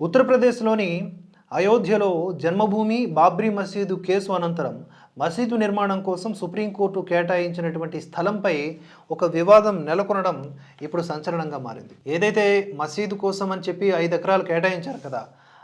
ఉత్తరప్రదేశ్లోని అయోధ్యలో జన్మభూమి బాబ్రీ మసీదు కేసు అనంతరం మసీదు నిర్మాణం కోసం సుప్రీంకోర్టు కేటాయించినటువంటి స్థలంపై ఒక వివాదం నెలకొనడం ఇప్పుడు సంచలనంగా మారింది. ఏదైతే మసీదు కోసం అని చెప్పి ఐదు ఎకరాలు కేటాయించారు కదా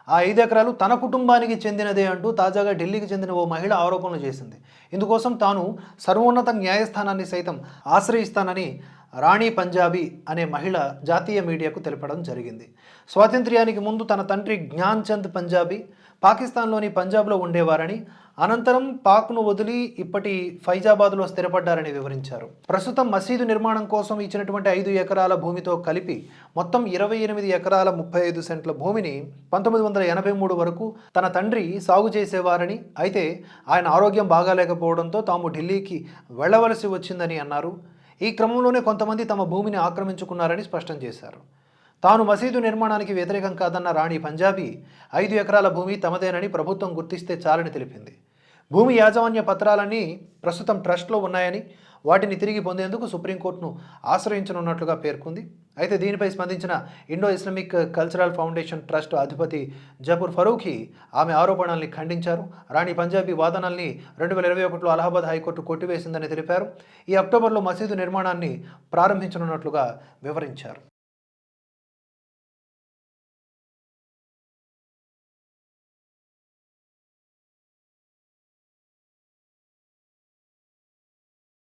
ఆ ఐదు ఎకరాలు తన కుటుంబానికి చెందినదే అంటూ తాజాగా ఢిల్లీకి చెందిన ఓ మహిళ ఆరోపణలు చేసింది. ఇందుకోసం తాను సర్వోన్నత న్యాయస్థానాన్ని సైతం ఆశ్రయిస్తానని రాణి పంజాబీ అనే మహిళ జాతీయ మీడియాకు తెలపడం జరిగింది. స్వాతంత్ర్యానికి ముందు తన తండ్రి జ్ఞాన్ చంద్ పంజాబీ పాకిస్తాన్లోని పంజాబ్లో ఉండేవారని అనంతరం పాక్ను వదిలి ఇప్పటి ఫైజాబాద్లో స్థిరపడ్డారని వివరించారు. ప్రస్తుతం మసీదు నిర్మాణం కోసం ఇచ్చినటువంటి ఐదు ఎకరాల భూమితో కలిపి మొత్తం ఇరవై ఎనిమిది ఎకరాల ముప్పై ఐదు సెంట్ల భూమిని పంతొమ్మిది వందల ఎనభై మూడు వరకు తన తండ్రి సాగు చేసేవారని అయితే ఆయన ఆరోగ్యం బాగాలేకపోవడంతో తాము ఢిల్లీకి వెళ్ళవలసి వచ్చిందని అన్నారు. ఈ క్రమంలోనే కొంతమంది తమ భూమిని ఆక్రమించుకున్నారని స్పష్టం చేశారు. తాను మసీదు నిర్మాణానికి వ్యతిరేకం కాదన్న రాణి పంజాబీ ఐదు ఎకరాల భూమి తమదేనని ప్రభుత్వం గుర్తిస్తే చాలని తెలిపింది. భూమి యాజమాన్య పత్రాలన్నీ ప్రస్తుతం ట్రస్ట్లో ఉన్నాయని వాటిని తిరిగి పొందేందుకు సుప్రీంకోర్టును ఆశ్రయించనున్నట్లుగా పేర్కొంది. అయితే దీనిపై స్పందించిన Indo Islamic cultural foundation trust అధిపతి జఫర్ ఫరూఖీ ఆమె ఆరోపణల్ని ఖండించారు. రాణి పంజాబీ వాదనల్ని రెండు వేల ఇరవై ఒకటిలో అలహాబాద్ హైకోర్టు కొట్టివేసిందని తెలిపారు. ఈ అక్టోబర్లో మసీదు నిర్మాణాన్ని ప్రారంభించనున్నట్లుగా వివరించారు.